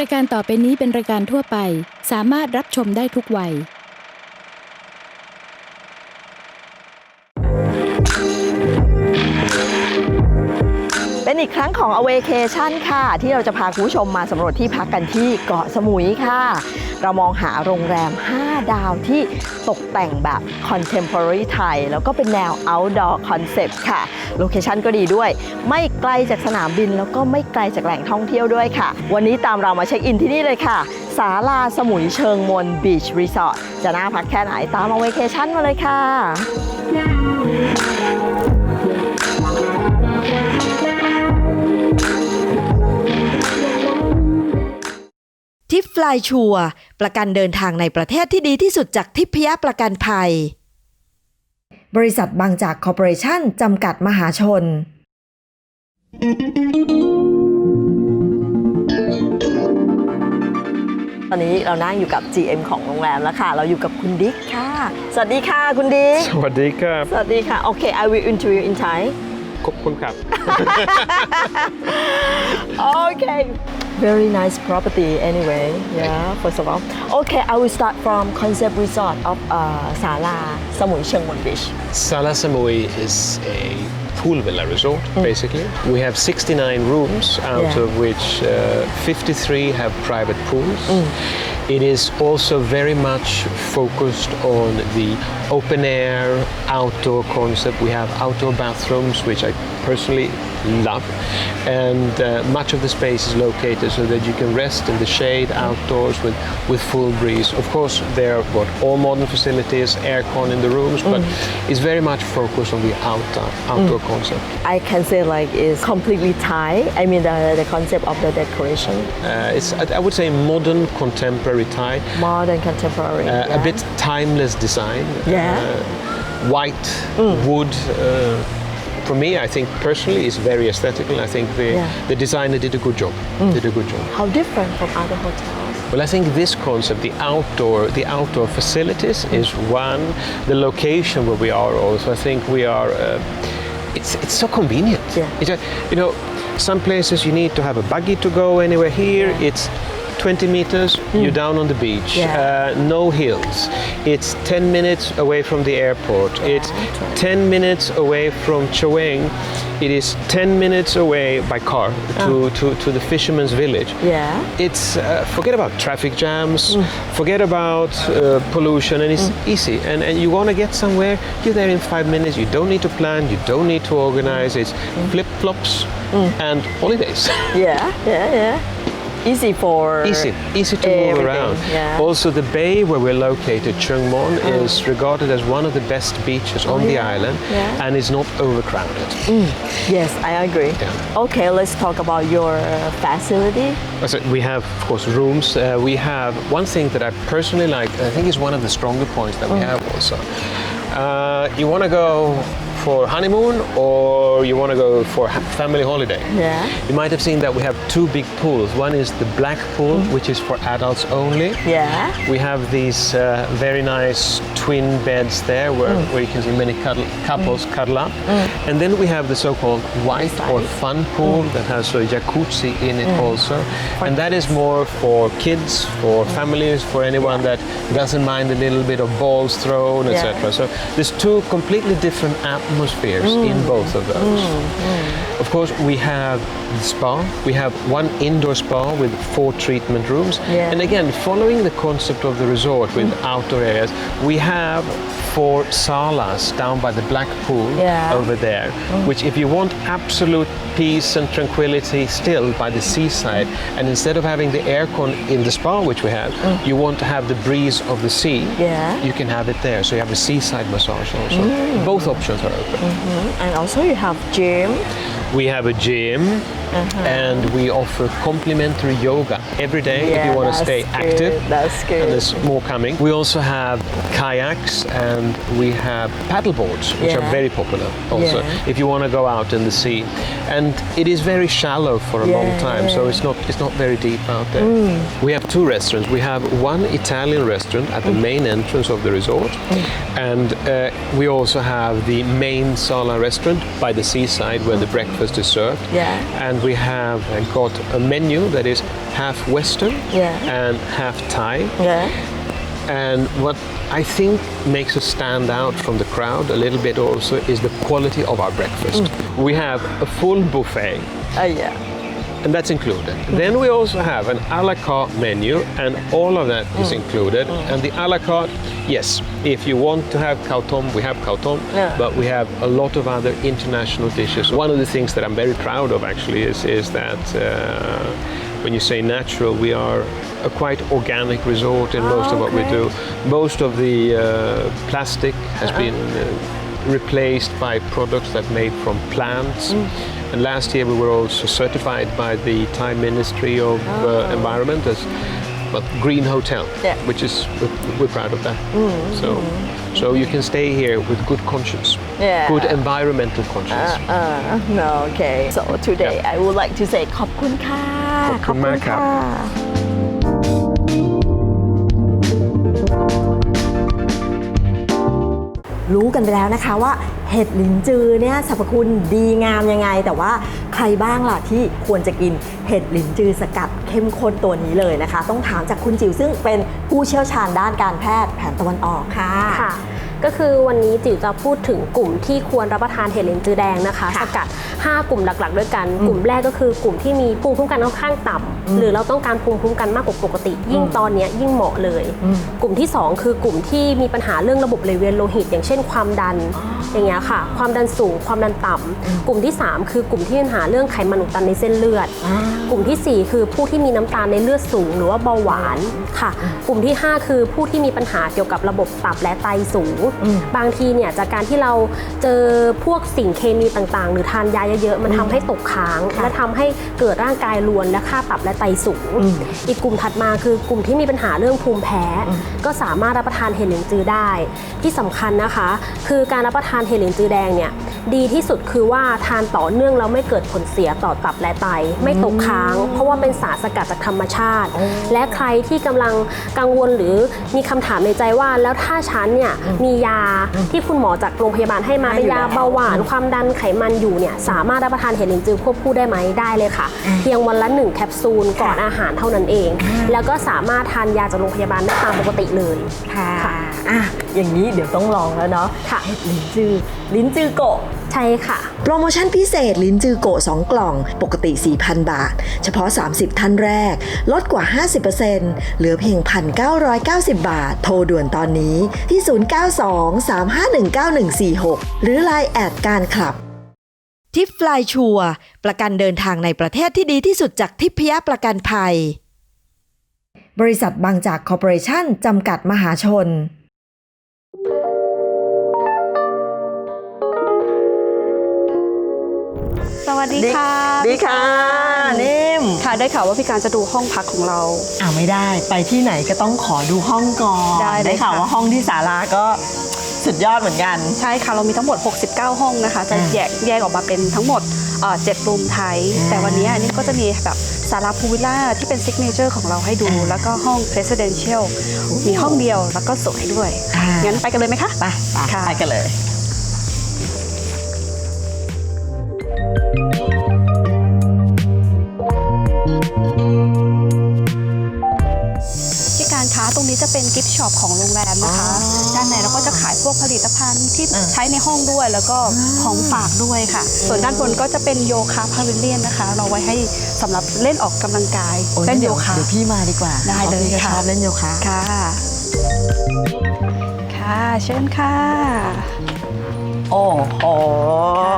รายการต่อไปนี้เป็นรายการทั่วไป สามารถรับชมได้ทุกวัย เป็นอีกครั้งของ a w a c a t i o n ค่ะ ที่เราจะพาคุณผู้ชมมาสำรวจที่พักกันที่เกาะสมุยค่ะ เรามองหาโรงแรม 5 ดาวที่ตกแต่งแบบ Contemporary ไทย แล้วก็เป็นแนว Outdoor Concept ค่ะ โลเคชันก็ดีด้วย ไม่ไกลจากสนามบิน แล้วก็ไม่ไกลจากแหล่งท่องเที่ยวด้วยค่ะ วันนี้ตามเรามาเช็คอินที่นี่เลยค่ะ ศาลาสมุยเชิงมนบีชรีสอร์ทจะน่าพักแค่ไหนตาม a w a c a t i o n มาเลยค่ะ ทิปฟลายชัวร์ประกันเดินทางในประเทศที่ดีที่สุดจากทิพยประกันภัย บริษัทบางจากคอร์ปอเรชั่นจำกัดมหาชน ตอนนี้เรานั่งอยู่กับ GM ของโรงแรมแล้วค่ะ เราอยู่กับคุณดิ๊กค่ะ สวัสดีค่ะคุณดิ๊ก สวัสดีครับสวัสดีค่ะ โอเค I will interview in Thai ขอบคุณครับ Okay. Very nice property anyway. Yeah, first of all. Okay, I will start from concept resort of uh, Sala Samui Cheongwon Beach. Sala Samui is a pool villa resort, basically. We have 69 rooms, out Yeah. of which uh, 53 have private pools. It is also very much focused on the open air, outdoor concept. We have outdoor bathrooms, which I personally love, and uh, much of the space is located so that you can rest in the shade outdoors with, with full breeze. Of course, there are what all modern facilities, aircon in the rooms, but it's very much focused on the outdoor outdoor concept. I can say like it's completely Thai. I mean the, the concept of the decoration, Uh, it's I I would say modern contemporary Thai, modern contemporary. uh, yeah. a bit timeless design. Yeah. Uh, white wood. For me, I think personally, is very aesthetical. I think the Yeah. the designer did a good job. Did a good job. How different from other hotels? Well, I think this concept, the outdoor, the outdoor facilities, is one. The location where we are also, I think we are. Uh, it's it's so convenient. Yeah. It's you know, some places you need to have a buggy to go anywhere. Here, Yeah. it's. 20 meters, you're down on the beach. Yeah. Uh, no hills. It's 10 minutes away from the airport. It's 10 minutes away from Chaweng. It is 10 minutes away by car to, to, to the fisherman's village Yeah. it's uh, forget about traffic jams forget about uh, pollution and it's easy and, and you want to get somewhere you're there in five minutes you don't need to plan you don't need to organize it's flip-flops and holidays Yeah. Yeah. Yeah. Easy for easy easy to move around Yeah. also the bay where we're located Cheongmon is regarded as one of the best beaches on the yeah, island yeah. and is not overcrowded Yes, I agree. Okay, let's talk about your facility. So we have, of course, rooms. Uh, we have one thing that I personally like. I think is one of the stronger points that we Mm. have also. Uh, you want to go for honeymoon or you want to go for family holiday. Yeah. You might have seen that we have two big pools. One is the black pool, Mm. which is for adults only. Yeah. We have these uh, very nice twin beds there where, Mm. where you can see many cuddle, couples cuddle up. And then we have the so called white or fun pool Mm. that has a jacuzzi in it also. And that is more for kids, for families, for anyone that doesn't mind a little bit of balls thrown, Yeah. etc. So there's two completely different atmospheres in Mm. both of those. Of course, we have the spa. We have one indoor spa with four treatment rooms. Yeah. And again, following the concept of the resort with mm-hmm. outdoor areas, we have four salas down by the black pool Yeah. over there, mm. which if you want absolute peace and tranquility still by the seaside, mm-hmm. and instead of having the aircon in the spa, which we have, mm. you want to have the breeze of the sea, Yeah. you can have it there. So you have a seaside massage also. Mm. Both options are open. Mm-hmm. And also you have gym. We have a gym mm-hmm. and we offer complimentary yoga every day if you want to stay good, active. That's good. And there's more coming. We also have kayaks and we have paddle boards, which are very popular also Yeah. if you want to go out in the sea. And it is very shallow for a long Yeah, time, so it's not it's not very deep out there. Mm. We have two restaurants. We have one Italian restaurant at the mm. main entrance of the resort, mm. and uh, we also have the main Sala restaurant by the seaside where the breakfast breakfast, dessert. Yeah. And we have uh, got a menu that is half Western Yeah. and half Thai. Yeah. And what I think makes us stand out from the crowd a little bit also is the quality of our breakfast. We have a full buffet, Oh yeah. And that's included. Then we also have an a la carte menu, and all of that is included. And the a la carte, yes, if you want to have khao we have khao Yeah. but we have a lot of other international dishes. One of the things that I'm very proud of actually is, is that uh, when you say natural, we are a quite organic resort in most of what we do. Most of the uh, plastic has been uh, replaced by products that made from plants. And last year we were also certified by the Thai Ministry of uh, Environment as well, Green Hotel, Yeah. which is we're, we're proud of that. So, so you can stay here with good conscience, Yeah. good environmental conscience. Uh, no, okay. So today I would like to say ขอบคุณค่ะ ขอบคุณมากครับ ะรู้กันไปแล้วนะคะว่า เห็ดหลินจือเนี่ยสรรพคุณดีงามยังไง แต่ว่าใครบ้างล่ะที่ควรจะกินเห็ดหลินจือสกัดเข้มข้นตัวนี้เลยนะคะ ต้องถามจากคุณจิ๋วซึ่งเป็นผู้เชี่ยวชาญด้านการแพทย์แผนตะวันออกค่ะค่ะก็คือวันนี้จิ๋วจะพูดถึงกลุ่มที่ควรรับประทานเห็ดลินจือแดงนะคะค่ะสกัด 5 กลุ่มหลักๆ ด้วยกัน กลุ่มแรกก็คือกลุ่มที่มีภูมิคุ้มกันค่อนข้างต่ำ หรือเราต้องการภูมิคุ้มกันมากกว่าปกติ ยิ่งตอนเนี้ยยิ่งเหมาะเลย กลุ่มที่ 2 คือกลุ่มที่มีปัญหาเรื่องระบบไหลเวียนโลหิต อย่างเช่นความดันอย่างเงี้ยค่ะ ความดันสูง ความดันต่ำกลุ่มที่ 3 คือกลุ่มที่มีปัญหาเรื่องไขมันอุดตันในเส้นเลือด กลุ่มทีสี่4 คือผู้ที่มีน้ำตาลในเลือดสูง หรือว่าเบาหวานค่ะ กลุ่มที่ 5 คือผู้ที่มีปัญหาเกี่ยวกับระบบตับและไตสูง บางทีเนี่ยจากการที่เราเจอพวกสิ่งเคมีต่างๆ หรือทานยาเยอะๆมันทำให้ตกค้าง และทำให้เกิดร่างกายรวนและค่าตับและไตสูง อีกกลุ่มถัดมาคือกลุ่มที่มีปัญหาเรื่องภูมิแพ้ ก็สามารถรับประทานเห็ดเหลินจือได้ ที่สำคัญนะคะ คือการรับประทานเห็ดเหลินจือแดงเนี่ยดีที่สุดคือว่าทานต่อเนื่องแล้วไม่เกิดผลเสียต่อตับและไต ไม่ตกค้าง เพราะว่าเป็นสารสกัดจากธรรมชาติ และใครที่กำลังกังวลหรือมีคำถามในใจว่าแล้วถ้าฉันเนี่ยมียาที่คุณหมอจากโรงพยาบาลให้มาให้เป็นอยู่ยาแล้วเบาหวานความดันไขมันอยู่เนี่ยสามารถรับประทานเห็ดลินจือควบคู่ได้ไหมได้เลยค่ะ เพียงวันละหนึ่งแคปซูลก่อนอาหารเท่านั้นเอง แล้วก็สามารถทานยาจากโรงพยาบาลได้ตามปกติเลยค่ะอะอย่างนี้เดี๋ยวต้องลองแล้วเนาะค่ะเห็ดลิ้นจือลิ้นจือโกะใช่ค่ะ โปรโมชั่นพิเศษลิ้นจือโกะ2กล่อง ปกติ 4,000 บาท เฉพาะ 30 ท่านแรก ลดกว่า 50%เหลือเพียง 1,990 บาท โทรด่วนตอนนี้ที่ 0923519146 หรือ Line แอดการคลับ ทิปฟลายชัวร์ประกันเดินทางในประเทศที่ดีที่สุดจากทิพยประกันภัย บริษัทบางจากคอร์ปอเรชั่นจำกัดมหาชน สวัสดีค่ะดีค่ะ นิ่มค่ะได้ข่าวว่าพี่การจะดูห้องพักของเรา อ่าไม่ได้ ไปที่ไหนก็ต้องขอดูห้องก่อนได้เลยข่าวค่ะว่าห้องที่ศาลาก็ สุดยอดเหมือนกัน ใช่ค่ะเรามีทั้งหมด 69 ห้องนะคะ จะอ่าแยกแยกออกมาเป็นทั้งหมดเอ่อ7รูมไทยอ่าแต่วันนี้อันนี้ก็จะมีแบบศาลาพูลวิลล่าที่เป็นซิกเนเจอร์ของเราให้ดูอ่าแล้วก็ห้อง Presidential มีห้องเดียวแล้วก็สวยด้วยอ่างั้งั้นไปกันเลยไหมคะ ไปไปค่ะไปกันเลยที่การค้าตรงนี้จะเป็นกิฟต์ช็อปของโรงแรมนะคะอ๋อด้านใน เราก็จะขายพวกผลิตภัณฑ์ที่อ่าใช้ในห้องด้วย แล้วก็ของฝากด้วยค่ะ ส่วนด้านบนก็จะเป็นโยคะพาวิเลียนนะคะ เราไว้ให้สำหรับเล่นออกกำลังกายโอ้ยเล่นเดี๋โยยวคะ เดี๋ยวพี่มาดีกว่าได้เลยพราะพี่ก็ค่ะ ชอบเล่นโยคะ ค่ะ ค่ะ เชิญค่ะ โอ้โห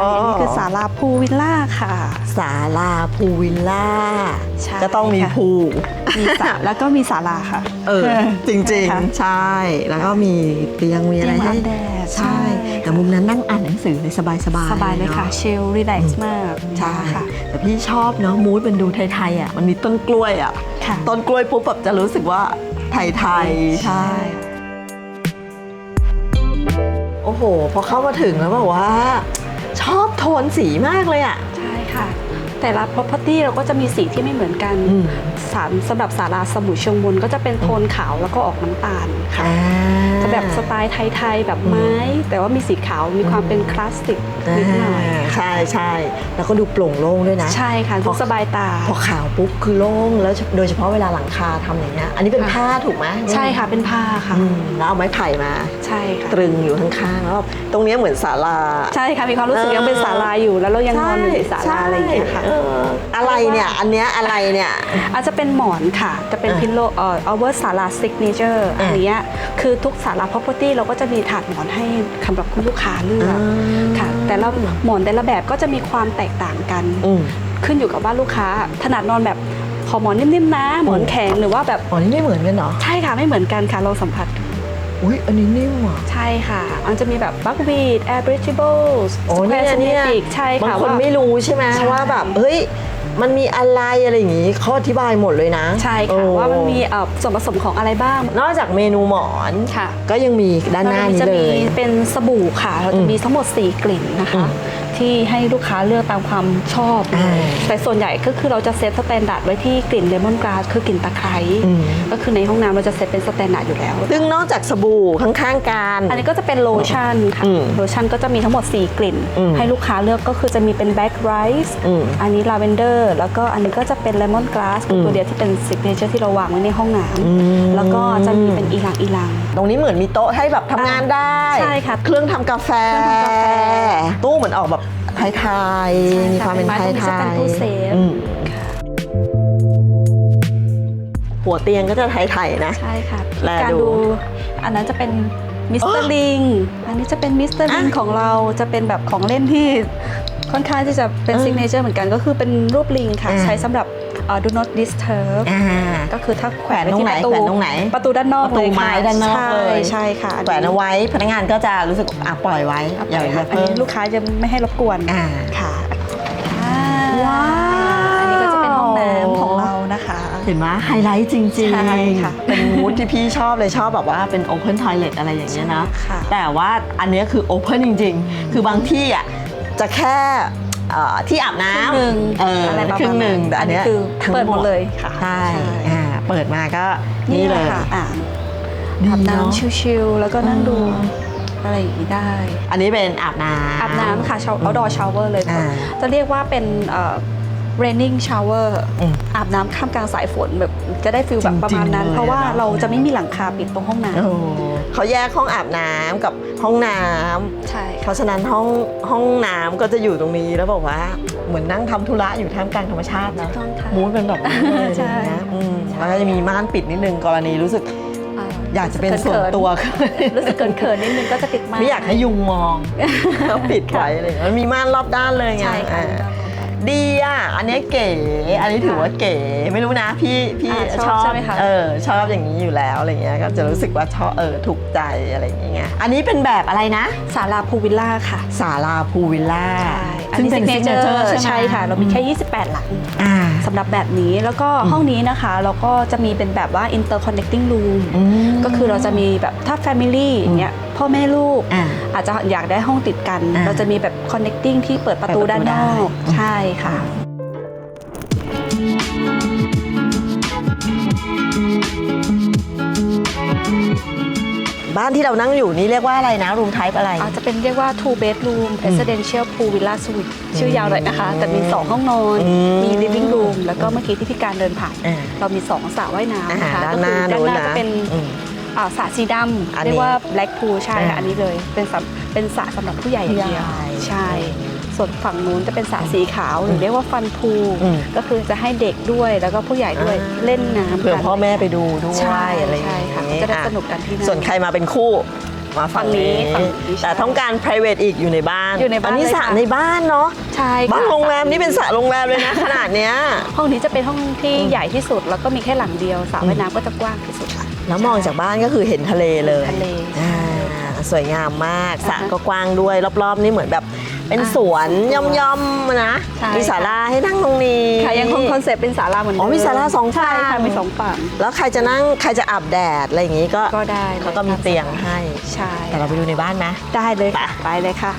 อันนี้ คือศาลาพูลวิลล่าค่ะศาลาพูลวิลล่าใช่ก็ต้องมีค่ะพูลมีศาลแล้วก็มีศาลาค่ะ เออ จริงค่ะๆ ใช่ แล้วก็มีเตียงมีอะไรเตียงให้รับแดดใช่ ใช่ แต่มุมนั้นนั่งอ่านหนังสือเลยสบายๆสบายเลยค่ะ นอเชลรีแลกซ์มากใช่ค่ะ แต่พี่ชอบเนาะมูดมันดูไทยๆอะมันมีต้นกล้วยอะค่ะ ต้นกล้วยปุ๊บแบบจะรู้สึกว่าไทยๆใช่ โอ้โห พอเข้ามาถึงแล้วแบบว่า ชอบโทนสีมากเลยอะ ใช่ค่ะ แต่ละ property เราก็จะมีสีที่ไม่เหมือนกัน อืม สารสำหรับศาลาสมุยเชิงบนก็จะเป็นโทนขาวแล้วก็ออกน้ำตาลค่ะอ่าจะแบบสไตล์ไทยๆแบบไม้ แต่ว่ามีสีขาวมีความเป็นคลาสสิกนิดหน่อยอ่าใช่ใช่แล้วก็ดูโปร่งโล่งด้วยนะ ใช่ค่ะดูสบายตา พอขาวปุ๊บคือโล่งแล้วโดยเฉพาะเวลาหลังคาทำอย่างเงี้ยอันนี้เป็นค่ะผ้าถูกไหมใช่ค่ะเป็นผ้าค่ะอืมแล้วเอาไม้ไผ่มาใช่ค่ะตรึงอยู่ข้างๆแล้วตรงเนี้ยเหมือนศาลาใช่ค่ะมีความรู้สึกเออยังเป็นศาลาอยู่แล้วเรายังนอนอยู่ในศาลาอะไรอย่างเงี้ยค่ะใช่เอออะไรเนี่ยอันเนี้ยอะไรเนี่ยอาจจะเป็นหมอนค่ะ จะเป็นอะพิลโลเอ่อ our ศาลา signature อันเนี้ยคือทุกศาลา property เราก็จะมีถาดหมอนให้สำหรับคุณลูกค้าเลือกค่ะ แต่ละหมอนแต่ละแบบก็จะมีความแตกต่างกันอืมขึ้นอยู่กับว่าลูกค้าถนัดนอนแบบขอหมอนนิ่มๆนะ หมอนแข็งหรือว่าแบบอ๋อนี่ไม่เหมือนกันเหรอใช่ค่ะไม่เหมือนกันค่ะเราสัมผัสอุ้ยอันนี้นิ่มอะใช่ค่ะมันจะมีแบบ buckwheat air breathable โอ้เนี่ย square เนี่ย symmetric ใช่บางค่ะคนว่าไม่รู้ใช่ไหมใช่ว่าแบบเฮ้ย มันมีอะไรอะไรอย่างงี้เขาอธิบายหมดเลยนะใช่โอ้ค่ะว่ามันมีเอ่อส่วนผสมของอะไรบ้าง นอกจากเมนูหมอนค่ะก็ยังมีด้านหน้านี้จะเลมีย เป็นสบู่ค่ะ เราอืจะมมีทั้งหมด 4 กลิ่นนะคะอืมที่ให้ลูกค้าเลือกตามความชอบ อ่าแต่ส่วนใหญ่ก็คือเราจะเซตสแตนดาร์ดไว้ที่กลิ่นเลมอนกราสคือกลิ่นตะไคร้อืม ก็คือในห้องน้ำเราจะเซตเป็นสแตนดาร์ดอยู่แล้ว ซึ่งนอกจากสบู่ข้างๆกัน อันนี้ก็จะเป็นโลชั่นค่ะ อืมโลชั่นก็จะมีทั้งหมด 4 กลิ่น อืมให้ลูกค้าเลือกก็คือจะมีเป็นแบล็กไรซ์อืม อันนี้ลาเวนเดอร์แล้วก็อันนี้ก็จะเป็นเลมอนกราสอืมตัวเดียวที่เป็นซิกเนเจอร์ที่เราวางไว้ในห้องน้อืมำแล้วก็จะมีเป็นอีหลังอีหลัง ตรงนี้เหมือนมีโต๊ะให้แบบทำงานได้ใช่ค่ะเครื่องทำกาแฟ เครื่องทำกาแฟ ตู้เหมือนออกแบบไทยๆมีความเป็นไทเป็นไม้ยตรงนี้จะเป็นตู้เซฟๆอืมหัวเตียงก็จะไทยๆนะ ใช่ค่ะแลการดูดูอันนั้นจะเป็นมิสเตอร์ลิงอันนี้จะเป็นมิสเตอร์ลิงอะ ของเราจะเป็นแบบของเล่นที่ ค่อนข้างที่จะเป็นเออซิกเนเจอร์เหมือนกันก็คือเป็นรูปลิงค่ะอ่าใช้สำหรับเอ่อ do not disturb อ่า ก็คือถ้าแขวนแขวนตรงไหนว้ที่ประตูแขวนตรงไหนประตูด้านนอกประตูเลยค่ะไม้ด้านนอกเลย ใช่ใช่ค่ะแขวนเอาไว้พนักงานก็จะรู้สึกอะปล่อยไว้เอาอย่าไปอย่าค่ะอันเพิ่นี้มลูกค้าจะไม่ให้รบกวนอ่า ค่ะอ่าว้าว อันนี้ก็จะเป็นห้องน้ำของเรานะคะ เห็นไหมไฮไลท์จริงใช่ค่ะ เป็นมูดที่พี่ชอบเลยชอบแบบว่าเป็น Open Toilet อะไรอย่างเงี้ยนะ ค่ะ แต่ว่าอันเนี้ยคือ Open จริง ๆ คือบางที่อะ จะแค่เอ่อที่อาบน้ครึ่งหนึ่งำเอออะไรประมาณครึ่งหนึ่งแต่อันเนี้ยอันนี้คือทั้งเปิดหมดเลยค่ะใช่ใช่ อ่าเปิดมาก็นี่เลยค่ะอ่างดีอาบเนอะน้ำชิลๆแล้วก็นั่งดูอืมอะไรอย่างนี้ได้ อันนี้เป็นอาบน้ำ อาบน้ำค่ะ outdoor shower เลย อ่า จะเรียกว่าเป็นเอ่อ raining shower อืมอาบน้ำข้ามกลางสายฝนแบบจะได้ฟิลแบบประมาณนั้น จริงๆเลยเพราะว่าอะเราจะไม่มีหลังคาปิดตรงห้องน้โอ้เขาแยกห้องอาบน้ำกับห้องน้ำำใช่ เพราะฉะนั้นห้องห้องน้ำก็จะอยู่ตรงนี้แล้วบอกว่าเหมือนนั่งทำธุระอยู่ท่ามกลางธรรมชาตินะต้องค่ะมูดเป็นแบบนี้เลยใช่ นะอืมแล้วก็จะมีม่านปิดนิดนึงกรณีรู้สึกาอยากจะเป็นส่วนตัว รู้สึกเขินๆนิดนึงก็จะติดมากไม่อยากให้ยุงมอง ก็ปิดไว้อะไรอย่างเงี้ยมันมีม่านรอบด้านเลยไงใช่ค่ะอ่า ดีอะ อันนี้เก๋ อันนี้ถือว่าเก๋ ไม่รู้นะพี่พี่อ่าชชอบอบใช่ไหมคะ เออชอบอย่างนี้อยู่แล้วอะไรเงี้ย ก็จะรู้สึกว่าชอบเออถูกใจอะไรอย่างเงี้ย อันนี้เป็นแบบอะไรนะศาลาพูวิลล่าค่ะ ศาลาพูวิลล่าอันนี้ ซึ่งซิเป็กนเนเจอ signature ร์ใช่ไหม ใช่ค่ะ เรามีแค่ 28 หลังอ่า สำหรับแบบนี้แล้วก็ห้องนี้นะคะ เราก็จะมีเป็นแบบว่า interconnecting room อืม ก็คือเราจะมีแบบถ้า family อย่างเงี้ยพ่อแม่ลูก อ่า อาจจะอยากได้ห้องติดกัน อ่าเราจะมีแบบ connecting ที่เปิดประตูเปิดประตูด้านนอกได้ ใช่ค่ะ บ้านที่เรานั่งอยู่นี่เรียกว่าอะไรนะรูมไทป์อะไร อาจจะเป็นเรียกว่า two bedroom residential pool villa suite ชื่อยาวเลยนะคะ แต่มี 2 ห้องนอน อืมมี living room แล้วก็เมื่อกี้ที่พี่การเดินผ่าน อ่า เรามี 2สระว่ายน้ำนะคะอ่าก็ด้านหน้าคือด้านหน้านู้นนะจะเป็นอืม อ่าสระสีดอันำนี้เรียกว่า black pool ใช่อ่าค่ะอันนี้เลย เป็นสำเป็นสระสำหรับผู้ใหญ่อย่างเดียวผู้ใหญ่ ใช่ ส่วนฝั่งนู้นจะเป็นสระสีขาวหรือเรียกว่าฟันพูอืม ก็คือจะให้เด็กด้วยแล้วก็ผู้ใหญ่ด้วยอ่าเล่นน้ำเผื่อกัน พ่อแม่ไปดูด้วยใช่อะไรอย่างใช่เงี้ยค่ะจะได้สนุกกันที่นั่นส่วนใครมาเป็นคู่มาฝั่งนี้ฝั่งนี้ฝั่งนี้ใช่แต่ต้องการ private อีกอยู่ในบ้านอยู่ในบ้านอันี้เลยสระค่ะ ในบ้านเนาะใช่ค่ะบ้านโรงแรมนี่เป็นสระโรงแรมเลยนะ ขนาดเนี้ย ห้องนี้จะเป็นห้องที่ใหญ่ที่สุด แล้วก็มีแค่หลังเดียวสระว่ายน้ำก็จะกว้างที่สุดค่ะ แล้วมองจากบ้านก็คือเห็นทะเลเลยทะเลอ่าสวยงามมากสระอ่าฮะ ก็กว้างด้วย รอบๆนี่เหมือนแบบ เป็นอ่าสวนย่อมๆนะใช่ มีศาลาให้นั่งตรงนี้ค่ะยังคงคอนเซ็ปต์เป็นศาลาเหมือนเดิอ๋อมีศาลาสองฝั่งใช่ค่ะมีสองฝั่ง แล้วใครจะนั่งใครจะอาบแดดอะไรอย่างงี้ก็ก็ได้ลย เขาก็มีเตียงให้ ใช่แต่เราไปดูในบ้านไหมได้เลยค่ะไปเลยค่ะ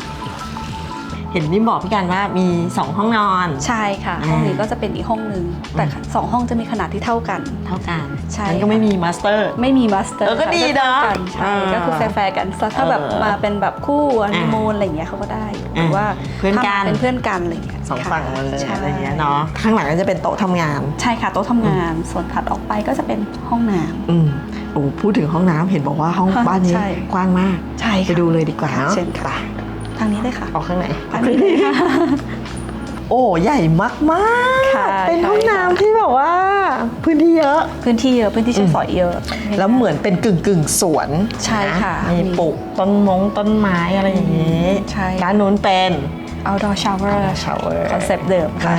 เห็นนิ่มบอกพี่การว่ามี 2 ห้องนอน ใช่ค่ะอ่าห้องนี้ก็จะเป็นอีกห้องหนึ่งแต่สองห้องจะมีขนาดที่เท่ากัน เท่ากันใช่งั้นก็ไม่มีมาสเตอร์ ไม่มีมาสเตอร์เออก็ดีนะใช่อ่าก็คือแฟร์ๆกันถ้าแบบเออมาเป็นแบบคู่อันนีมูนอะไรอย่างเงี้ยเขาก็ได้หรือว่าเพื่อนกันถ้ามาเป็นเพื่อนกันอะไรอย่างเงี้ยสองฝั่งเลยใช่อะไรเงี้ยเนาะข้างหลังก็จะเป็นโต๊ะทำงาน ใช่ค่ะโต๊ะทำงาน ส่วนถัดออกไปก็จะเป็นห้องน้ำอืมโอ้พูดถึงห้องน้ำเห็นบอกว่าห้องค่ะบ้านนี้ใช่กว้างมาก ใช่ไปค่ะดูเลยดีกว่าเนอะเชิญค่ะทางนี้เลยค่ะเอาข้างไหน ทางนี้เลยค่ะ โอ้ ใหญ่มากมากค่ะเป็นใช่ห้องน้ำที่แบบว่า พื้นที่เยอะ พื้นที่เยอะ พื้นที่ใช้สอยเยอะ แล้วเหมือนเป็นกึ่งกึ่งๆสวนใช่ค่ะนมีปลูกต้นมงต้นไม้อะไรอย่างนี้ใช่ ด้านนู้นเป็น outdoor shower outdoor shower คอนเซปต์เดิมค่ะ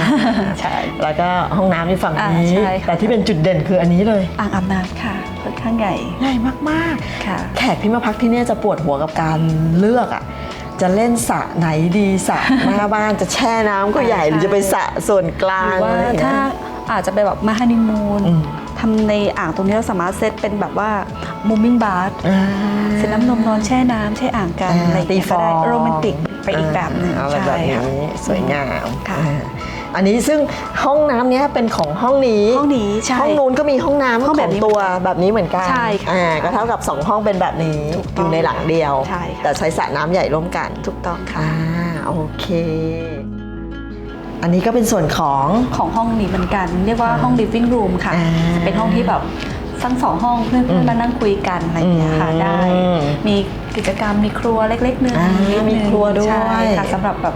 ใช่ แล้วก็ห้องน้ำในฝั่งอ่านี้ ใช่ค่ะ แต่ที่เป็นจุดเด่นคืออันนี้เลย อ่างอาบน้ำค่ะค่อนข้างใหญ่ใหญ่มากค่ะๆแขกที่มาพักที่เนี่ยจะปวดหัวกับการเลือกอะ จะเล่นสระไหนดีสระหน้าบ้านจะแช่น้ำก็ใหญ่หรือจะไปสระส่วนกลาหงรือว่าอะไรอย่งเงี้ยถ้าอาจจะไปแบบมาฮันนีมูนอืม ทำในอ่างตรงนี้เราสามารถเซตเป็นแบบว่ามูมิ่งบาร์อ่าเสร็จน้ำนมนอนแช่น้ำแช่อ่างกันอะไรอย่างตีเงี้ยฟก็อได้งโรแมนติกไปอีกแบบหนึงอะไรใช่แบบค่ะ นี้สวยงามค่ะ อ่า อันนี้ซึ่งห้องน้ำเนี้ยเป็นของห้องนี้ ห้องนี้ใช่ห้องนู้นก็มีห้องน้ำห้องแบบนี้ขตัวแบบนี้เหมือนกันใช่ค่ะอ่าก็เท่ากับ 2 ห้องเป็นแบบนี้ถูกอต้องยู่ในหลังเดียว ใช่ค่ะ แต่ใช้สระน้ำใหญ่ร่วมกันถูกต้องค่ะ อ่าโอเค อันนี้ก็เป็นส่วนของ ของห้องนี้เหมือนกัน เรียกว่าห้อง living room ค่ะ อ่าเป็นห้องที่แบบทั้งสองห้องเพื่อนๆมานั่งคุยกันอะไรอย่างเงี้ยค่ะอืมได้มีกิจกรรมมีครัวเล็กๆเนื้ออ่านิดนึงมีครัวด้วย ใช่ค่ะสำหรับแบบ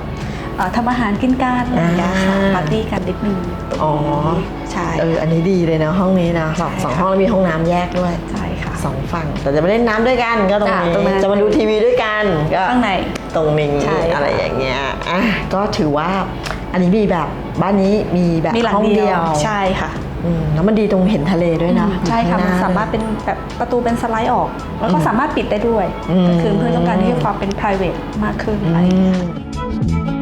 เอ่อทำอาหารกินกันอะไรอย่างเงี้ยค่ะอ่า ปาร์ตี้กันนิดนึงตรงอ๋อ นี้ใช่เออ อันนี้ดีเลยนะห้องนี้นะสองใช่สองค่ะห้องแล้วมีห้องน้ำแยกด้วยใช่ค่ะ สองฝั่ง แต่จะไปเล่นน้ำด้วยกันก็ตรงอ่านี้ตรงนั้น จะมาดูทีวีด้วยกันก็ข้างใน ตรงนี้ใช่ค่ะอะไรอย่างเงี้ยอะก็ถือว่าอันนี้มีแบบบ้านนี้มีแบบมีหลังห้องเดีเดียยววใช่ค่ะอืมแล้วมันดีตรงเห็นทะเลด้วยนะใช่ค่ะข้มันงหสามารถเป็นแบบประตูเป็นสไลด์ออก แล้วก็สามารถปิดได้ด้วยอืม ก็คือเพื่อต้องการที่จะความเป็น private มากขึ้นอะไรอย่างเงี้ย อืม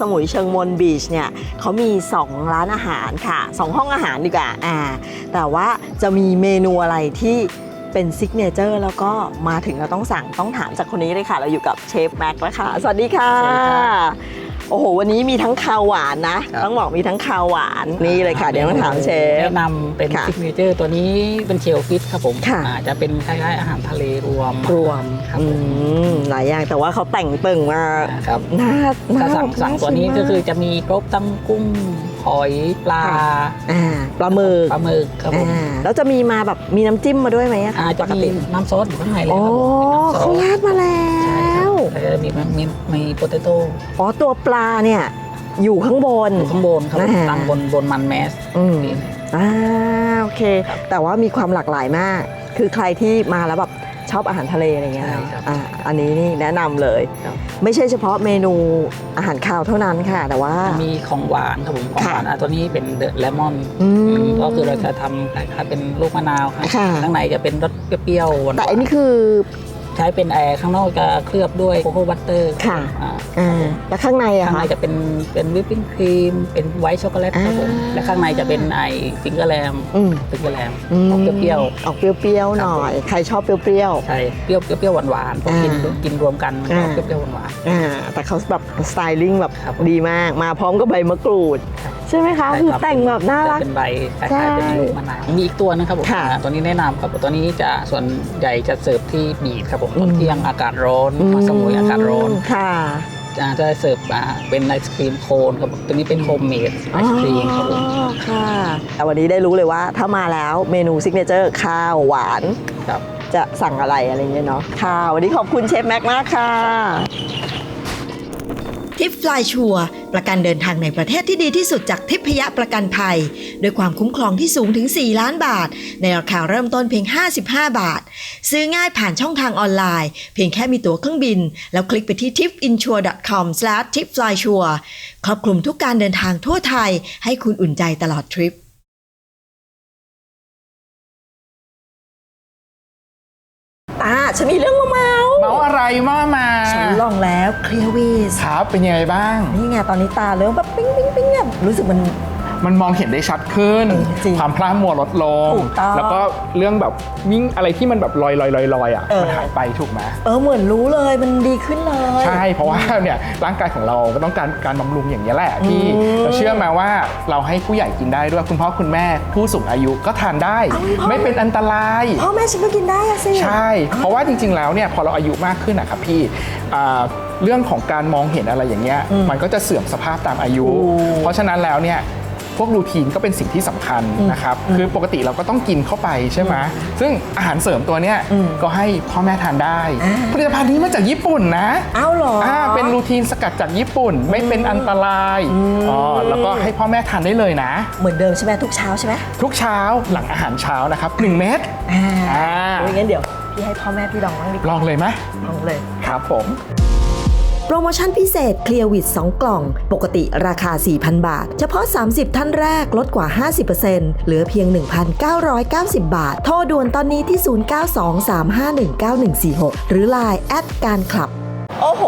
สมุยเชิงมนบีชเนี่ยเขามี 2 ร้านอาหารค่ะ 2 ห้องอาหารดีกว่าอ่า แต่ว่าจะมีเมนูอะไรที่เป็นซิกเนเจอร์แล้วก็มาถึงเราต้องสั่งต้องถามจากคนนี้เลยค่ะ เราอยู่กับเชฟแม็กแล้วค่ะ สวัสดีค่ะครับ โอ้โห วันนี้มีทั้งคาวหวานนะ ครับ ต้องบอกมีทั้งคาวหวานนี่เลยค่ะ เดี๋ยวต้องถามเชฟ แนะนำเป็นค่ะซิกเนเจอร์ตัวนี้เป็นเชลฟิชครับผมค่ะ อาจจะเป็นคล้ายๆอาหารทะเลรวมรวมครับอืผมมหลายอย่างแต่ว่าเขาแต่งตึงมาครับน่าน่าถ้าสั่งสั่งตัวนี้าก็คือมากจะมีครบทั้งกุ้งหอยปลาค่ะอ่าปลาหมึกปลาหมึกครับผมอ่าแล้วจะมีมาแบบมีน้ำจิ้มมาด้วยไหมอะคะอาจจะปกมีติน้ำซอสอยู่ข้างในเลยโอ้ครับผมเป็นน้ำซอเขาส ราดมาแล้ใช่ ครับวแล้วก็มีมีมีโปเตโต้อ๋อตัวปลาเนี่ยอยู่ข้างบน อยู่ข้างบนครับผมอ่า ตั้งบนบนมันแมสอืมนี่ อ่าโอเค แต่ว่ามีความหลากหลายมาก คือใครที่มาแล้วแบบชอบอาหารทะเลอะไรเงี้ยใช่นะครับอ่าอันนี้นี่แนะนำเลย ครับ ไม่ใช่เฉพาะเมนูอาหารคาวเท่านั้นค่ะ แต่ว่า มีของหวานครับผมของหวานค่ะอะตัวนี้เป็นเดอะเลมอนอืม ก็คือเราจะทำคล้ายๆเป็นลูกมะนาวครับค่ะ ข้างในจะเป็นรสเปรี้ยวๆหวานๆแต่อันนี้คือ ใช้เป็นแอร์ข้างนอกจะเคลือบด้วยโคโค่บัตเตอร์ค่ะอ่าอ่าแล้วข้างในอะข้างคะในจะเป็นเป็นวิปปิ้งครีม เป็นไวท์ช็อกโกแลตครับผมอ่า และข้างในจะเป็นไอฟิงเกอร์แลมอืมฟิงเกอร์แลมอืมออกเปรี้ยวออกเปรี้ยวๆหน่อย ใครชอบเปรี้ยวๆใช่เปรี้ยวเปรี้ยวๆหวานๆพอกินอ่ากินรวมกันมันก็อ่า เปรี้ยวๆหวาน ๆอ่าแต่เขาแบบสไตลิ่งแบบครับดีมากมาพร้อมกับใบมะกรูดครับใช่ไหมคะๆคือรับแต่งแบบน่ารัก เป็นใบคใช่ล้ายๆเป็นลูกมะนาวมีอีกตัวนะครับผมค่ะอ่าตัวนี้แนะนำครับตัวนี้จะส่วนใหญ่จะเสิร์ฟที่บีดครับผมตอนอืมเที่ยงอากาศร้อนมาสมุยอากาศร้อนค่ะอ่าจะเสิร์ฟอ่าเป็นไอศครีมโคนครับผมตัวนี้เป็นโฮมเมดไอศครีมครับผมอ๋อค่ะแต่วันนี้ได้รู้เลยว่าถ้ามาแล้วเมนูซิกเนเจอร์ข้าวหวานครับจะสั่งอะไรอะไรเงี้ยเนาะค่ะ วันนี้ขอบคุณเชฟแม็กมากค่ะ ทิปฟลายชัวประกันเดินทางในประเทศที่ดีที่สุดจากทิพยประกันภัย ด้วยความคุ้มครองที่สูงถึง 4 ล้านบาท ในราคาเริ่มต้นเพียง 55 บาท ซื้อง่ายผ่านช่องทางออนไลน์ เพียงแค่มีตั๋วเครื่องบิน แล้วคลิกไปที่ tipinsure.com/tipflysure ครอบคลุมทุกการเดินทางทั่วไทย ให้คุณอุ่นใจตลอดทริป อ่าฉันมีเรื่องมาเมาส์เมาส์อะไรว่ามาฉันลองแล้วเคลียร์วิสครับเป็นยังไงบ้าง นี่ไงตอนนี้ตาเริ่มแบบปิ๊งปิ๊งปิ๊งเนี่ยรู้สึกมัน มันมองเห็นได้ชัดขึ้นเออจริงความพร่ามัวลดลง ถูกต้อง แล้วก็เรื่องแบบวิ่งอะไรที่มันแบบลอยลอยลอยลอยอะเออมันหายไปถูกไหมเออเหมือนรู้เลยมันดีขึ้นเลย ใช่ เพราะว่าเนี่ยร่างกายของเราก็ต้องการการบำรุงอย่างนี้ยแหละพี่อืมเราเชื่อไหมาว่าเราให้ผู้ใหญ่กินได้ด้วยคุณพ่อคุณแม่ผู้สูงอายุก็ทานได้เอาพ่อ ไม่เป็นอันตราย พ่อแม่ฉันก็กินได้อะสิ ใช่ เพราะว่าจริง ๆ แล้วเนี่ยพอเราอายุมากขึ้นนะครับพี่อ่าเรื่องของการมองเห็นอะไรอย่างเงี้ยมันก็จะเสื่อมสภาพตามอายุโอ้เพราะฉะนั้นแล้วเนี่ย พวกรูทีนก็เป็นสิ่งที่สำคัญนะครับคือปกติเราก็ต้องกินเข้าไปใช่ไหมซึ่งอาหารเสริมตัวเนี้ยก็ให้พ่อแม่ทานได้ผลิตภัณฑ์นี้มาจากญี่ปุ่นนะเอ้าเหรออ่าเป็นรูทีนสกัดจากญี่ปุ่น ไม่เป็นอันตรายอ๋อแล้วก็ให้พ่อแม่ทานได้เลยนะ เหมือนเดิมใช่ไหมทุกเช้าใช่ไหมทุกเช้าหลังอาหารเช้านะครับ1เม็ดอ่าอ่าโอ้ยงั้นเดี๋ยวพี่ให้พ่อแม่พี่ลองบ้างดีกว่าลองเลยไหมลองเลยครับผม โปรโมชั่นพิเศษเคลียร์วิด2กล่อง ปกติราคา 4,000 บาท เฉพาะ 30 ท่านแรกลดกว่า 50%เหลือเพียง 1,990 บาท โทรด่วนตอนนี้ที่ 0923519146 หรือ Line แอดการคลับ โอ้โห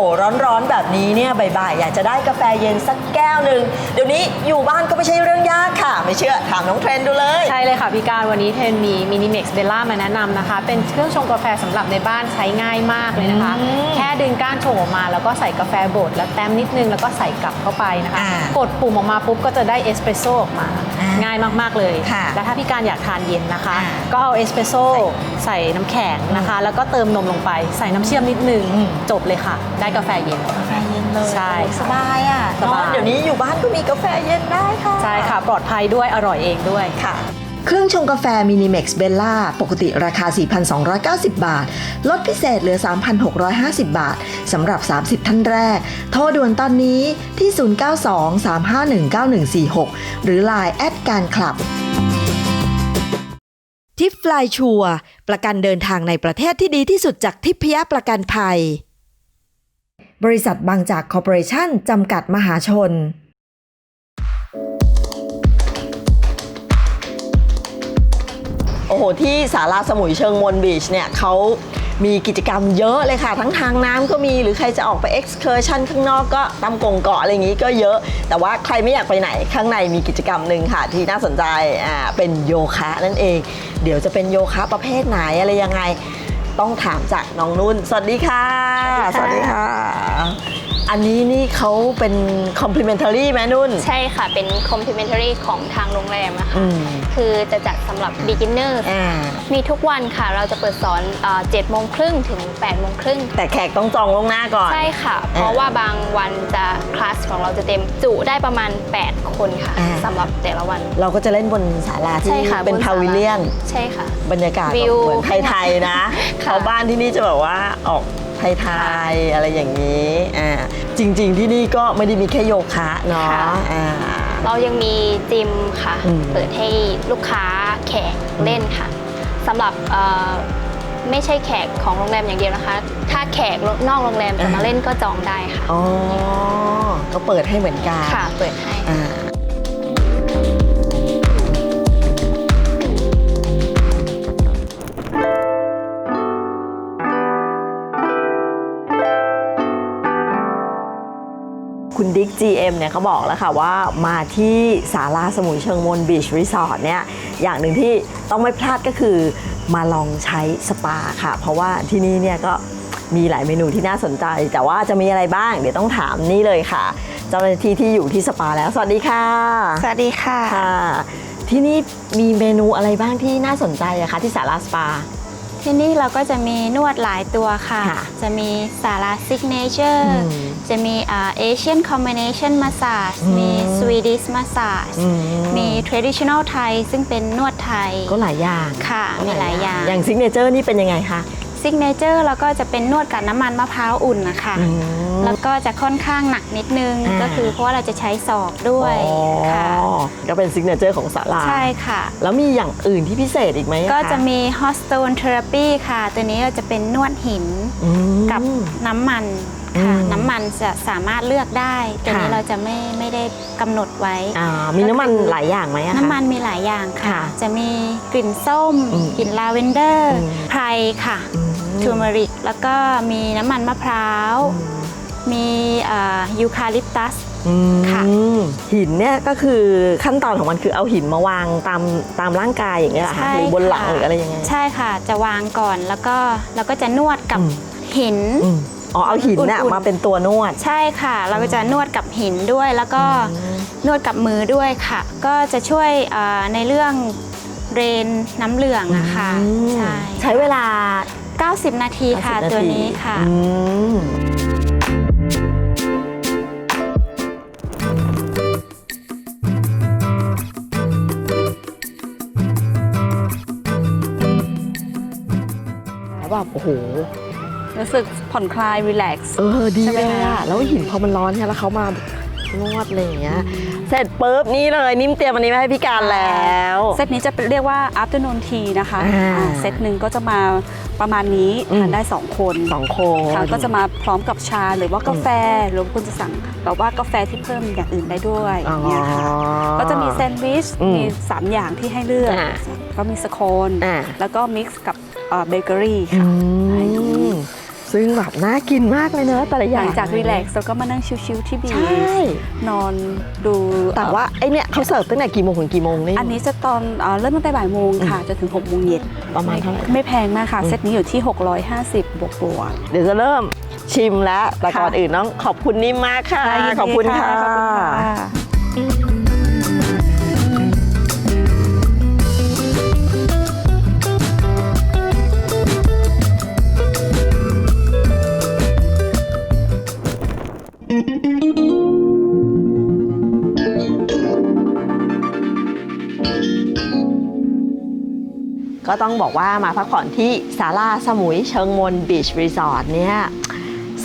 ร้อนๆ แบบนี้เนี่ยบ่ายๆ อยากจะได้กาแฟเย็นสักแก้วหนึ่งเดี๋ยวนี้อยู่บ้านก็ไม่ใช่เรื่องยากค่ะ ไม่เชื่อถามน้องเทรนดูเลย ใช่เลยค่ะพี่การวันนี้เทนมีมินิเม็กซ์เบลล่ามาแนะนำนะคะ เป็นเครื่องชงกาแฟสำหรับในบ้านใช้ง่ายมากเลยนะคะแค่ดึงก้านชงออกมาแล้วก็ใส่กาแฟบดแล้วแต้มนิดนึงแล้วก็ใส่กลับเข้าไปนะคะ อ่ากดปุ่มออกมาปุ๊บก็จะได้เอสเปรสโซ่ออกมา อ่าง่ายมากๆเลยค่ะแล้วถ้าพี่การอยากทานเย็นนะคะ อ่าก็เอาเอสเปรสโซ่ใส่น้ำแข็งนะคะ แล้วก็เติมนมลงไป ใส่น้ำเชื่อมนิดนึงอืม จบเลยค่ะได้กาแฟเย็น กาแฟเย็นเลยใช่สบายอะสบาย เนอะเดี๋ยวนี้อยู่บ้านก็มีกาแฟเย็นได้ค่ะใช่ค่ะ ปลอดภัยด้วยอร่อยเองด้วย ค่ะ เครื่องชงกาแฟมินิเม็กซ์เบลล่าปกติราคา 4,290 บาท ลดพิเศษเหลือ 3,650 บาท สำหรับ 30 ท่านแรก โทรด่วนตอนนี้ที่ 0923519146 หรือ Line แอดการคลับ ทิปฟลายชัวร์ประกันเดินทางในประเทศที่ดีที่สุดจากทิพยประกันภัย บริษัทบางจากคอร์ปอเรชั่นจำกัดมหาชน โอ้โห ที่สาราสมุยเชิงมนบีชเนี่ยเขามีกิจกรรมเยอะเลยค่ะ ทั้งทางน้ำก็มีหรือใครจะออกไป excursion ข้างนอกก็ตามกงเกาะอะไรอย่างนี้ก็เยอะ แต่ว่าใครไม่อยากไปไหนข้างในมีกิจกรรมหนึ่งค่ะ ที่น่าสนใจอ่าเป็นโยคะนั่นเอง เดี๋ยวจะเป็นโยคะประเภทไหนอะไรยังไง ต้องถามจากน้องนุ่น สวัสดีค่ะ สวัสดีค่ะ อันนี้นี่เขาเป็น complimentary ไหมนุ่น ใช่ค่ะ เป็น complimentary ของทางโรงแรมนะคะอืม คือจะจัดสำหรับ beginner อ่า มีทุกวันค่ะ เราจะเปิดสอน7โมงครึ่งถึง8โมงครึ่ง แต่แขกต้องจองล่วงหน้าก่อน ใช่ค่ะ เพราะว่าบางวันจะคลาสของเราจะเต็มจุได้ประมาณ 8 คนค่ะอ่า สำหรับแต่ละวัน เราก็จะเล่นบนศาลาที่ใช่ค่ะเป็นบนศาลาพาวิเลียน ใช่ค่ะ บรรยากาศวิวแบบเหมือนไทย ๆ นะ ค่ะ ชาวบ้านที่นี่จะแบบว่าออก ไทยๆอะไรอย่างนี้อ่าจริง ๆ ที่นี่ก็ไม่ได้มีแค่โยคะเนาะอ่า เรายังมีจิมค่ะ อืม เปิดให้ลูกค้าแขกเล่นค่ะสำหรับเอ่อไม่ใช่แขกของโรงแรมอย่างเดียวนะคะ ถ้าแขกนอกโรงแรมจะมาเล่นก็จองได้ค่ะ อ๋อก็เปิดให้เหมือนกันค่ะ เปิดให้ อ่า คุณดิ๊ก GM เนี่ยเขาบอกแล้วค่ะว่ามาที่ศาลาสมุยเชิงมนบีชรีสอร์ทเนี่ยอย่างหนึ่งที่ต้องไม่พลาดก็คือมาลองใช้สปาค่ะ เพราะว่าที่นี่เนี่ยก็มีหลายเมนูที่น่าสนใจ แต่ว่าจะมีอะไรบ้าง เดี๋ยวต้องถามนี่เลยค่ะ เจ้าหน้าที่ที่อยู่ที่สปาแล้ว สวัสดีค่ะ สวัสดีค่ะค่ะที่นี่มีเมนูอะไรบ้างที่น่าสนใจอะคะที่ศาลาสปา ที่นี่เราก็จะมีนวดหลายตัวค่ะ ค่ะจะมีสาราซิกเนเจอร์อืมจะมีเอเชียนคอมบิเนชันมาสาจอืม มีสวีดิชมาสาจอืมมีทรดิชั n a l ไทยซึ่งเป็นนวดไทยก็หลายอย่างค่ะ มีหลายอย่าง อย่างซิกเนเจอร์นี่เป็นยังไงคะ ซิกเนเจอร์เราก็จะเป็นนวดกับน้ำมันมะพร้าวอุ่นนะคะอืมแล้วก็จะค่อนข้างหนักนิดนึงอ่าก็คือเพราะว่าเราจะใช้ศอกด้วยค่ะอ๋อก็เป็นซิกเนเจอร์ของศาลาใช่ค่ะ แล้วมีอย่างอื่นที่พิเศษอีกไหมคก็จะมี Hostone Therapy ค่ะ ตัวนี้ก็จะเป็นนวดหินอืมกับน้ำมันค่ะอืมน้ำมันจะสามารถเลือกได้ตัวนี้ค่ะเราจะไม่ไม่ได้กำหนดไว้อ่ามีน้ำมันหลายอย่างไหมอะคะน้ำมันมีหลายอย่างค่ะค่ะจะมีกลิ่นส้มอืมกลิ่นลาเวนเดอร์อืมไพรค่ะอืม ทูเมริก แล้วก็มีน้ำมันมะพร้าว มียูคาลิปตัสอืมค่ะหินเนี่ยก็คือขั้นตอนของมันคือเอาหินมาวางตามตามร่างกายอย่างเงี้ยเหรอคะใช่หรือบนหลังค่ะหรืออะไรยังไงใช่ค่ะจะวางก่อนแล้วก็แล้วก็จะนวดกับหินอืมอ๋อเอาหินน่ะอุ่นๆมาเป็นตัวนวด ใช่ค่ะ เราก็จะนวดกับหินด้วยแล้วก็นวดกับมือด้วยค่ะ ก็จะช่วยเอ่อในเรื่องเรนน้ำเหลืองอะค่ะอืมใช่ใช้เวลา 90 นาทีค่ะ90ตัวนี้ค่ะ อืมแล้วแบบโอ้โห รู้สึกผ่อนคลายรีแลกซ์ เออดีใช่ไหมเลยคะ อะแล้วหินพอมันร้อนเนี่ยแล้วเขามา นวดอะไรอย่างเงี้ยเสร็จปุ๊บนี่เลยนิ่มเตรียมอันนี้มาให้พี่การแล้ว เซตนี้จะเรียกว่า afternoon tea นะคะอ่า อ่าเซตหนึ่งก็จะมาประมาณนี้อืมทานได้ 2 คนสองคน ค่ะก็จะมาพร้อมกับชาหรือว่ากาแฟหรือว่าคุณจะสั่งแบบว่ากาแฟที่เพิ่มอย่างอื่นได้ด้วยอ๋อเนี่ยค่ะก็จะมีแซนด์วิชอืมมี 3 อย่างที่ให้เลือก อ่าก็มีสโคนอ่า แล้วก็มิกซ์กับเบเกอรี่อืค่ะ ม ซึ่งแบบน่ากินมากเลยเนอะแต่ละอหย่าลังงจากรีแลกซ์เราก็มานั่งชิลๆที่บีใช่นอนดูแต่ว่าไอเนี่ยเขาเสิร์ฟตั้งแต่กี่โมงถึงกี่โมงนี่ อันนี้จะตอนเอ่อเริ่มตั้งแต่บ่ายโมงค่ะจนถึง6โมงเย็นประมาณเท่าไหร่ ไม่แพงมากค่ะ เซตนี้อยู่ที่ 650 บวกบวก เดี๋ยวจะเริ่มชิมแล้วแต่ค่ะก่อนอื่นต้องขอบคุณนิ่มมากค่ะได้ยินดีขอบคุณค่ะ ขอบคุณค่ะ ก็ต้องบอกว่ามาพักผ่อนที่ศาลาสมุยเชิงมนบีชรีสอร์ทเนี่ย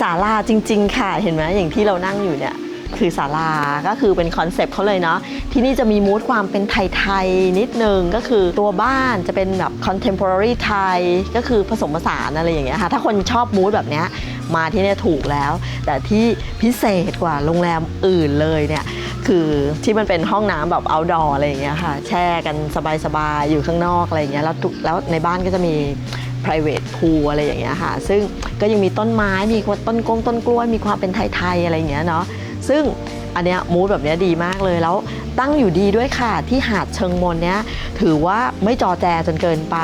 ศาลาจริง ๆ ค่ะ เห็นไหมอย่างที่เรานั่งอยู่เนี่ยคือศาลาก็คือเป็นคอนเซปต์เขาเลยเนาะที่นี่จะมีมูดความเป็นไทย ๆ นิดนึงก็คือตัวบ้านจะเป็นแบบ contemporary ไทย ก็คือผสมผสานอะไรอย่างเงี้ยค่ะ ถ้าคนชอบมูดแบบเนี้ยมาที่นี่ถูกแล้ว แต่ที่พิเศษกว่าโรงแรมอื่นเลยเนี่ย คือที่มันเป็นห้องน้ำแบบ outdoor อะไรอย่างเงี้ยค่ะ แช่กันสบายๆ อยู่ข้างนอกอะไรอย่างเงี้ยแล้วทุกแล้วในบ้านก็จะมี private pool อะไรอย่างเงี้ยค่ะ ซึ่งก็ยังมีต้นไม้มีต้นกงต้นกล้วยมีความเป็นไทยๆอะไรอย่างเงี้ยเนาะซึ่ง อันเนี้ยมูดแบบเนี้ยดีมากเลยแล้วตั้งอยู่ดีด้วยค่ะ ที่หาดเชิงมนเนี้ยถือว่าไม่จอแจจนเกินไป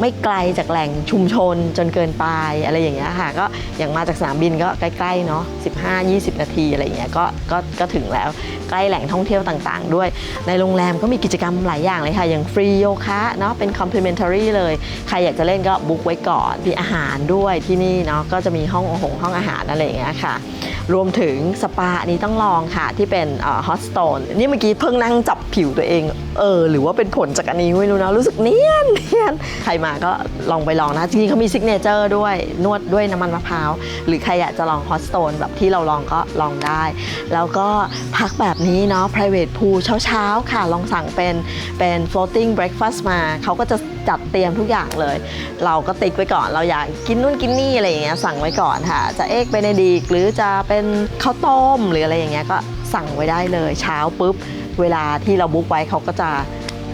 ไม่ไกลจากแหล่งชุมชนจนเกินไปอะไรอย่างเงี้ยค่ะ ก็อย่างมาจากสนามบินก็ใกล้ๆเนาะ15-20 นาทีอะไรอย่างเงี้ยก็ก็ก็ถึงแล้วใกล้แหล่งท่องเที่ยวต่างๆ ด้วย ในโรงแรมก็มีกิจกรรมหลายอย่างเลยค่ะ อย่างฟรีโยคะเนาะเป็น complimentary เลย ใครอยากจะเล่นก็บุ๊กไว้ก่อนมีอาหารด้วยที่นี่เนาะก็จะมีห้องหงห้องอาหารอะไรอย่างเงี้ยค่ะ รวมถึงสปาอันนี้ต้องลองค่ะที่เป็นฮอตสโตนนี่เมื่อกี้เพิ่งนั่งจับผิวตัวเอง เออ หรือว่าเป็นผลจากอันนี้ไม่รู้นะรู้สึกเนียนเนียนใครมาก็ลองไปลองนะ จริงๆเขามีซิกเนเจอร์ด้วยนวดด้วยน้ำมันมะพร้าว หรือใครอยากจะลองฮอตสโตนแบบที่เราลองก็ลองได้ แล้วก็พักแบบนี้เนาะ private pool เช้าๆ ค่ะ ลองสั่งเป็นเป็น floating breakfast มาเขาก็จะจัดเตรียมทุกอย่างเลย เราก็ติ๊กไว้ก่อนเราอยากกินนู่นกินนี่อะไรอย่างเงี้ยสั่งไว้ก่อนค่ะ จะเอ็กเบเนดิกหรือจะเป็นข้าวต้มหรืออะไรอย่างเงี้ยก็สั่งไว้ได้เลยเช้าปุ๊บ เวลาที่เราบุ๊กไว้เขาก็จะ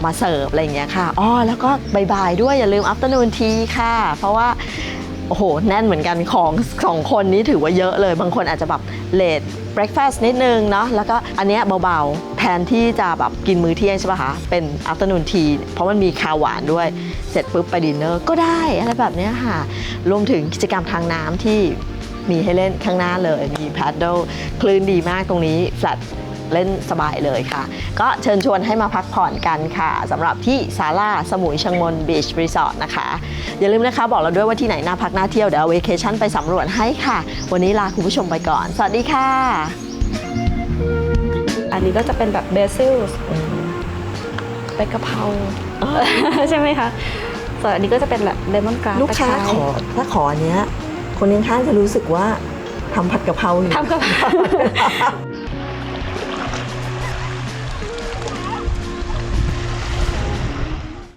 มาเสิร์ฟอะไรอย่างเงี้ยค่ะอ๋อแล้วก็บ่ายๆด้วยอย่าลืม afternoon tea ค่ะ เพราะว่าโอ้โห แน่นเหมือนกันของสองคนนี้ถือว่าเยอะเลย บางคนอาจจะแบบเลด breakfast นิดนึงเนาะแล้วก็อันเนี้ยเบาๆ แทนที่จะแบบกินมื้อเที่ยงใช่ป่ะคะ เป็น afternoon tea เพราะมันมีคาวหวานด้วย เสร็จปุ๊บไปดินเนอร์ก็ได้อะไรแบบเนี้ยค่ะ รวมถึงกิจกรรมทางน้ำที่ มีให้เล่นข้างหน้าเลย มี paddle คลื่นดีมากตรงนี้ flat เล่นสบายเลยค่ะ ก็เชิญชวนให้มาพักผ่อนกันค่ะสำหรับที่ศาลาสมุยเชิงมนบีชรีสอร์ทนะคะ อย่าลืมนะคะบอกเราด้วยว่าที่ไหนน่าพักน่าเที่ยวเดี๋ยวเอาเวเคชั่นไปสำรวจให้ค่ะ วันนี้ลาคุณผู้ชมไปก่อน สวัสดีค่ะ อันนี้ก็จะเป็นแบบเบซิลใบกะเพราใช่ไหมคะส่วนอันนี้ก็จะเป็นแบบเลมอนกราสลูกค้าขอถ้าขออันเนี้ย คนข้างๆจะรู้สึกว่าทำผัดกะเพราอยู่ ทำกะเพรา